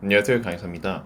안녕하세요 강의사입니다.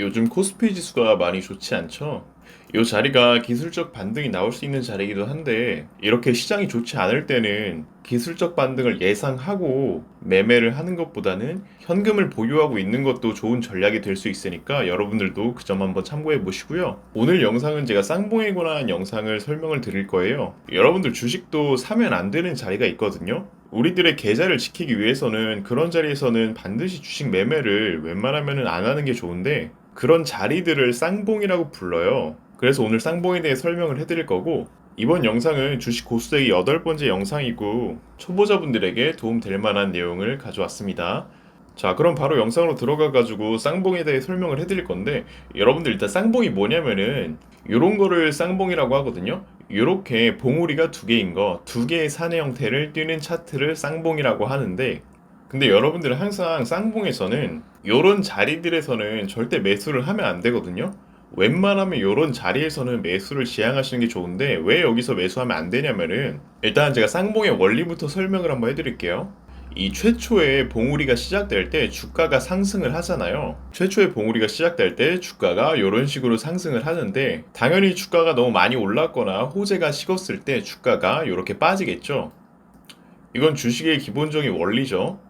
요즘 코스피 지수가 많이 좋지 않죠? 이 자리가 기술적 반등이 나올 수 있는 자리이기도 한데 이렇게 시장이 좋지 않을 때는 기술적 반등을 예상하고 매매를 하는 것보다는 현금을 보유하고 있는 것도 좋은 전략이 될 수 있으니까 여러분들도 그 점 한번 참고해 보시고요. 오늘 영상은 제가 쌍봉에 관한 영상을 설명을 드릴 거예요. 여러분들 주식도 사면 안 되는 자리가 있거든요. 우리들의 계좌를 지키기 위해서는 그런 자리에서는 반드시 주식 매매를 웬만하면 안 하는 게 좋은데 그런 자리들을 쌍봉이라고 불러요. 그래서 오늘 쌍봉에 대해 설명을 해드릴 거고 이번 영상은 주식 고수되기 여덟 번째 영상이고 초보자분들에게 도움 될 만한 내용을 가져왔습니다. 자, 그럼 바로 영상으로 들어가 가지고 쌍봉에 대해 설명을 해드릴 건데 여러분들 일단 쌍봉이 뭐냐면은 요런 거를 쌍봉이라고 하거든요. 요렇게 봉우리가 두 개인 거, 두 개의 산의 형태를 띄는 차트를 쌍봉이라고 하는데 근데 여러분들은 항상 쌍봉에서는 요런 자리들에서는 절대 매수를 하면 안 되거든요. 웬만하면 요런 자리에서는 매수를 지향하시는 게 좋은데 왜 여기서 매수하면 안 되냐면은 일단 제가 쌍봉의 원리부터 설명을 한번 해드릴게요. 이 최초의 봉우리가 시작될 때 주가가 상승을 하잖아요. 최초의 봉우리가 시작될 때 주가가 이런 식으로 상승을 하는데 당연히 주가가 너무 많이 올랐거나 호재가 식었을 때 주가가 이렇게 빠지겠죠. 이건 주식의 기본적인 원리죠.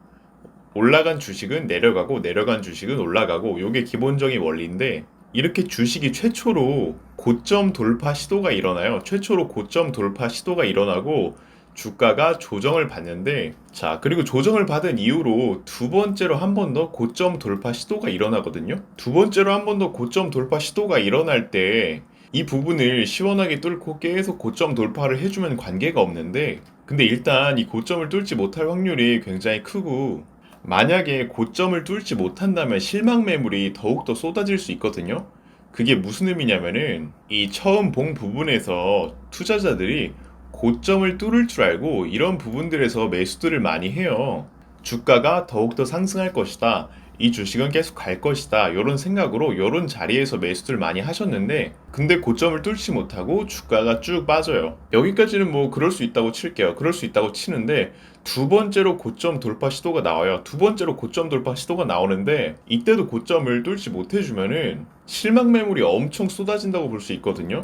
올라간 주식은 내려가고 내려간 주식은 올라가고 이게 기본적인 원리인데 이렇게 주식이 최초로 고점 돌파 시도가 일어나요. 최초로 고점 돌파 시도가 일어나고 주가가 조정을 받는데 자 그리고 조정을 받은 이후로 두 번째로 한 번 더 고점 돌파 시도가 일어나거든요. 두 번째로 한 번 더 고점 돌파 시도가 일어날 때 이 부분을 시원하게 뚫고 계속 고점 돌파를 해주면 관계가 없는데 근데 일단 이 고점을 뚫지 못할 확률이 굉장히 크고 만약에 고점을 뚫지 못한다면 실망 매물이 더욱더 쏟아질 수 있거든요. 그게 무슨 의미냐면은 이 처음 봉 부분에서 투자자들이 고점을 뚫을 줄 알고 이런 부분들에서 매수들을 많이 해요. 주가가 더욱더 상승할 것이다. 이 주식은 계속 갈 것이다. 이런 생각으로 이런 자리에서 매수들 많이 하셨는데 근데 고점을 뚫지 못하고 주가가 쭉 빠져요. 여기까지는 뭐 그럴 수 있다고 칠게요. 그럴 수 있다고 치는데 두 번째로 고점 돌파 시도가 나와요. 두 번째로 고점 돌파 시도가 나오는데 이때도 고점을 뚫지 못해주면은 실망 매물이 엄청 쏟아진다고 볼 수 있거든요.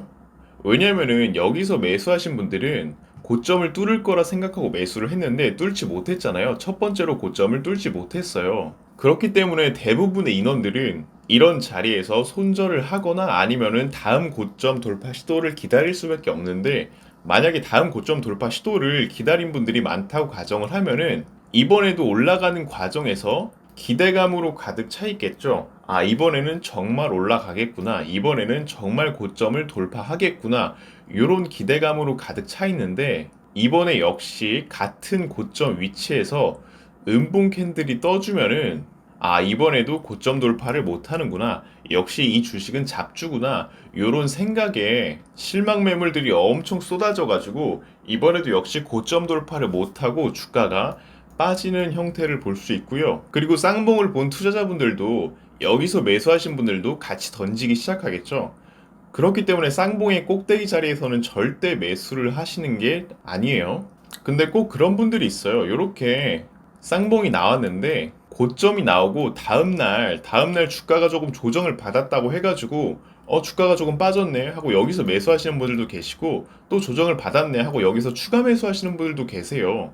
왜냐면은 여기서 매수하신 분들은 고점을 뚫을 거라 생각하고 매수를 했는데 뚫지 못했잖아요. 첫 번째로 고점을 뚫지 못했어요. 그렇기 때문에 대부분의 인원들은 이런 자리에서 손절을 하거나 아니면은 다음 고점 돌파 시도를 기다릴 수밖에 없는데 만약에 다음 고점 돌파 시도를 기다린 분들이 많다고 가정을 하면은 이번에도 올라가는 과정에서 기대감으로 가득 차 있겠죠. 아, 이번에는 정말 올라가겠구나. 이번에는 정말 고점을 돌파하겠구나. 이런 기대감으로 가득 차 있는데 이번에 역시 같은 고점 위치에서 음봉 캔들이 떠주면은 아 이번에도 고점 돌파를 못 하는구나 역시 이 주식은 잡주구나 요런 생각에 실망 매물들이 엄청 쏟아져 가지고 이번에도 역시 고점 돌파를 못 하고 주가가 빠지는 형태를 볼 수 있고요. 그리고 쌍봉을 본 투자자분들도 여기서 매수하신 분들도 같이 던지기 시작하겠죠. 그렇기 때문에 쌍봉의 꼭대기 자리에서는 절대 매수를 하시는 게 아니에요. 근데 꼭 그런 분들이 있어요. 요렇게 쌍봉이 나왔는데 고점이 나오고 다음날 다음날 주가가 조금 조정을 받았다고 해가지고 어 주가가 조금 빠졌네 하고 여기서 매수하시는 분들도 계시고 또 조정을 받았네 하고 여기서 추가 매수하시는 분들도 계세요.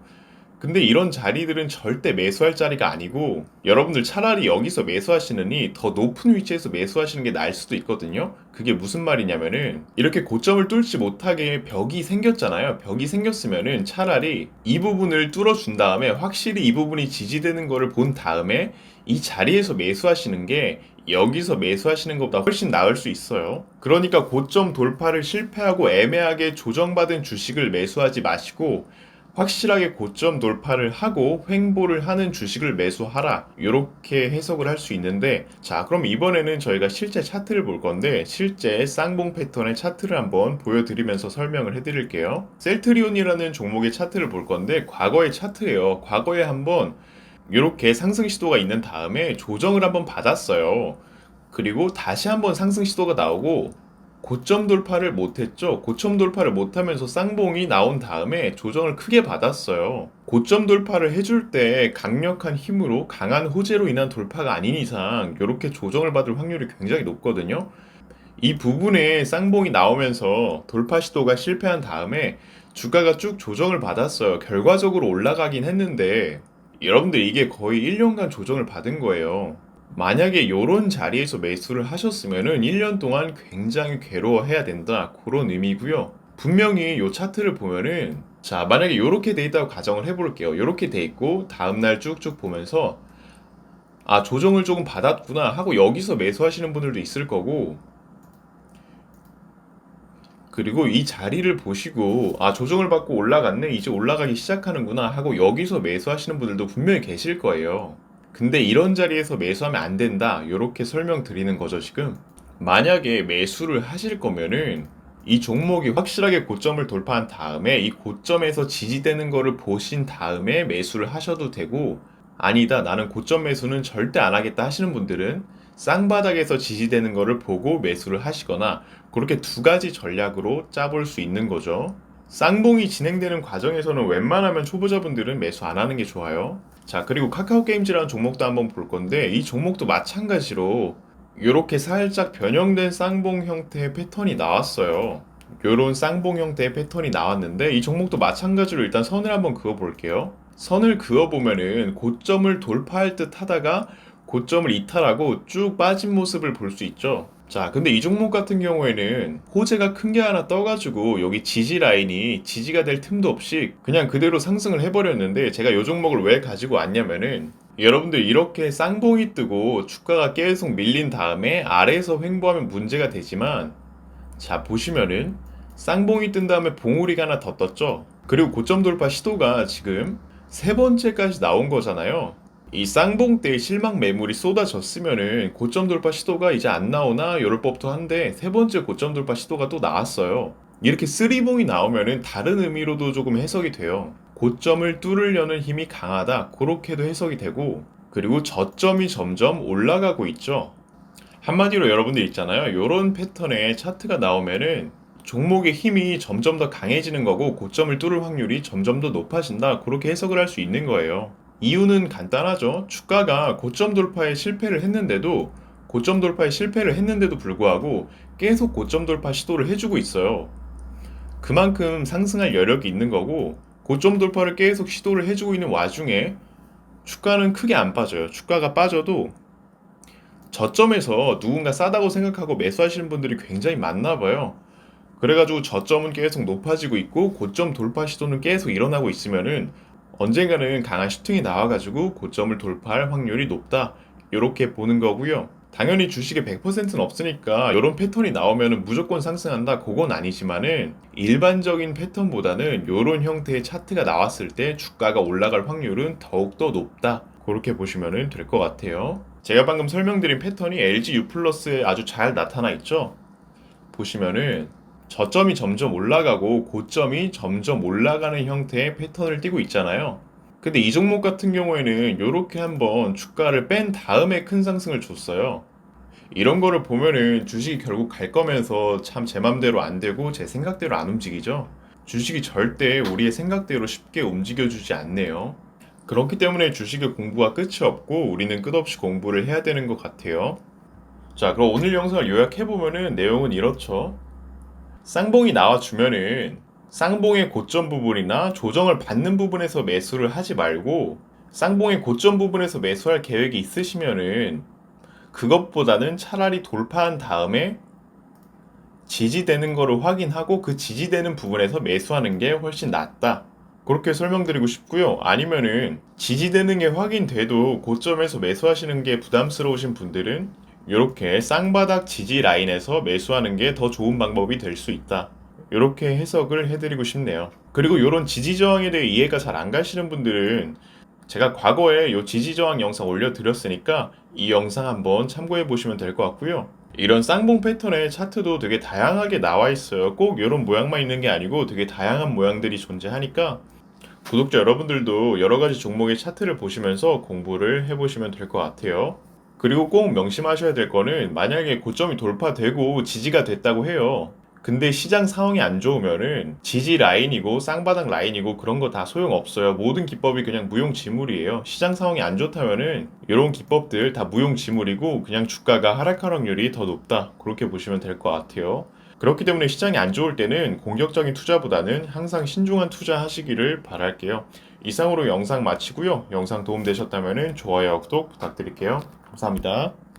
근데 이런 자리들은 절대 매수할 자리가 아니고 여러분들 차라리 여기서 매수하시느니 더 높은 위치에서 매수하시는 게 나을 수도 있거든요. 그게 무슨 말이냐면은 이렇게 고점을 뚫지 못하게 벽이 생겼잖아요. 벽이 생겼으면은 차라리 이 부분을 뚫어준 다음에 확실히 이 부분이 지지되는 거를 본 다음에 이 자리에서 매수하시는 게 여기서 매수하시는 것보다 훨씬 나을 수 있어요. 그러니까 고점 돌파를 실패하고 애매하게 조정받은 주식을 매수하지 마시고 확실하게 고점 돌파를 하고 횡보를 하는 주식을 매수하라. 이렇게 해석을 할 수 있는데 자 그럼 이번에는 저희가 실제 차트를 볼 건데 실제 쌍봉 패턴의 차트를 한번 보여드리면서 설명을 해드릴게요. 셀트리온이라는 종목의 차트를 볼 건데 과거의 차트예요. 과거에 한번 이렇게 상승 시도가 있는 다음에 조정을 한번 받았어요. 그리고 다시 한번 상승 시도가 나오고 고점 돌파를 못했죠. 고점 돌파를 못하면서 쌍봉이 나온 다음에 조정을 크게 받았어요. 고점 돌파를 해줄 때 강력한 힘으로 강한 호재로 인한 돌파가 아닌 이상 이렇게 조정을 받을 확률이 굉장히 높거든요. 이 부분에 쌍봉이 나오면서 돌파 시도가 실패한 다음에 주가가 쭉 조정을 받았어요. 결과적으로 올라가긴 했는데 여러분들 이게 거의 1년간 조정을 받은 거예요. 만약에 이런 자리에서 매수를 하셨으면은 1년 동안 굉장히 괴로워해야 된다. 그런 의미고요. 분명히 이 차트를 보면은 자, 만약에 이렇게 돼 있다고 가정을 해 볼게요. 이렇게 돼 있고 다음 날 쭉쭉 보면서 아, 조정을 조금 받았구나 하고 여기서 매수하시는 분들도 있을 거고 그리고 이 자리를 보시고 아 조정을 받고 올라갔네 이제 올라가기 시작하는구나 하고 여기서 매수하시는 분들도 분명히 계실 거예요. 근데 이런 자리에서 매수하면 안 된다 이렇게 설명드리는 거죠 지금. 만약에 매수를 하실 거면은 이 종목이 확실하게 고점을 돌파한 다음에 이 고점에서 지지되는 거를 보신 다음에 매수를 하셔도 되고 아니다 나는 고점 매수는 절대 안 하겠다 하시는 분들은 쌍바닥에서 지지되는 거를 보고 매수를 하시거나 그렇게 두 가지 전략으로 짜볼 수 있는 거죠. 쌍봉이 진행되는 과정에서는 웬만하면 초보자분들은 매수 안 하는 게 좋아요. 자, 그리고 카카오 게임즈라는 종목도 한번 볼 건데 이 종목도 마찬가지로 이렇게 살짝 변형된 쌍봉 형태의 패턴이 나왔어요. 요런 쌍봉 형태의 패턴이 나왔는데 이 종목도 마찬가지로 일단 선을 한번 그어 볼게요. 선을 그어 보면은 고점을 돌파할 듯 하다가 고점을 이탈하고 쭉 빠진 모습을 볼 수 있죠. 자, 근데 이 종목 같은 경우에는 호재가 큰 게 하나 떠가지고 여기 지지 라인이 지지가 될 틈도 없이 그냥 그대로 상승을 해버렸는데 제가 이 종목을 왜 가지고 왔냐면은 여러분들 이렇게 쌍봉이 뜨고 주가가 계속 밀린 다음에 아래에서 횡보하면 문제가 되지만 자 보시면은 쌍봉이 뜬 다음에 봉우리가 하나 더 떴죠? 그리고 고점 돌파 시도가 지금 세 번째까지 나온 거잖아요 이 쌍봉 때 실망 매물이 쏟아졌으면은 고점 돌파 시도가 이제 안 나오나 이럴 법도 한데 세 번째 고점 돌파 시도가 또 나왔어요. 이렇게 쓰리봉이 나오면은 다른 의미로도 조금 해석이 돼요. 고점을 뚫으려는 힘이 강하다. 그렇게도 해석이 되고 그리고 저점이 점점 올라가고 있죠. 한마디로 여러분들 있잖아요. 이런 패턴의 차트가 나오면은 종목의 힘이 점점 더 강해지는 거고 고점을 뚫을 확률이 점점 더 높아진다. 그렇게 해석을 할 수 있는 거예요. 이유는 간단하죠. 주가가 고점 돌파에 실패를 했는데도 고점 돌파에 실패를 했는데도 불구하고 계속 고점 돌파 시도를 해주고 있어요. 그만큼 상승할 여력이 있는 거고 고점 돌파를 계속 시도를 해주고 있는 와중에 주가는 크게 안 빠져요. 주가가 빠져도 저점에서 누군가 싸다고 생각하고 매수하시는 분들이 굉장히 많나 봐요. 그래가지고 저점은 계속 높아지고 있고 고점 돌파 시도는 계속 일어나고 있으면은 언젠가는 강한 슈팅이 나와가지고 고점을 돌파할 확률이 높다. 이렇게 보는 거고요. 당연히 주식에 100%는 없으니까 이런 패턴이 나오면 무조건 상승한다. 그건 아니지만은 일반적인 패턴보다는 이런 형태의 차트가 나왔을 때 주가가 올라갈 확률은 더욱더 높다. 그렇게 보시면 될 것 같아요. 제가 방금 설명드린 패턴이 LG U 플러스에 아주 잘 나타나 있죠. 보시면은 저점이 점점 올라가고 고점이 점점 올라가는 형태의 패턴을 띠고 있잖아요. 근데 이 종목 같은 경우에는 이렇게 한번 주가를 뺀 다음에 큰 상승을 줬어요. 이런 거를 보면은 주식이 결국 갈 거면서 참 제 맘대로 안 되고 제 생각대로 안 움직이죠. 주식이 절대 우리의 생각대로 쉽게 움직여주지 않네요. 그렇기 때문에 주식의 공부가 끝이 없고 우리는 끝없이 공부를 해야 되는 것 같아요. 자, 그럼 오늘 영상을 요약해보면은 내용은 이렇죠. 쌍봉이 나와주면은 쌍봉의 고점 부분이나 조정을 받는 부분에서 매수를 하지 말고 쌍봉의 고점 부분에서 매수할 계획이 있으시면은 그것보다는 차라리 돌파한 다음에 지지되는 거를 확인하고 그 지지되는 부분에서 매수하는 게 훨씬 낫다. 그렇게 설명드리고 싶고요. 아니면은 지지되는 게 확인돼도 고점에서 매수하시는 게 부담스러우신 분들은 이렇게 쌍바닥 지지 라인에서 매수하는 게 더 좋은 방법이 될 수 있다. 이렇게 해석을 해드리고 싶네요. 그리고 이런 지지 저항에 대해 이해가 잘 안 가시는 분들은 제가 과거에 이 지지 저항 영상 올려드렸으니까 이 영상 한번 참고해 보시면 될 것 같고요. 이런 쌍봉 패턴의 차트도 되게 다양하게 나와 있어요. 꼭 이런 모양만 있는 게 아니고 되게 다양한 모양들이 존재하니까 구독자 여러분들도 여러 가지 종목의 차트를 보시면서 공부를 해보시면 될 것 같아요. 그리고 꼭 명심하셔야 될 거는 만약에 고점이 돌파되고 지지가 됐다고 해요. 근데 시장 상황이 안 좋으면은 지지 라인이고 쌍바닥 라인이고 그런 거 다 소용없어요. 모든 기법이 그냥 무용지물이에요. 시장 상황이 안 좋다면은 이런 기법들 다 무용지물이고 그냥 주가가 하락할 확률이 더 높다. 그렇게 보시면 될 것 같아요. 그렇기 때문에 시장이 안 좋을 때는 공격적인 투자보다는 항상 신중한 투자 하시기를 바랄게요. 이상으로 영상 마치고요. 영상 도움되셨다면 좋아요, 구독 부탁드릴게요. 감사합니다.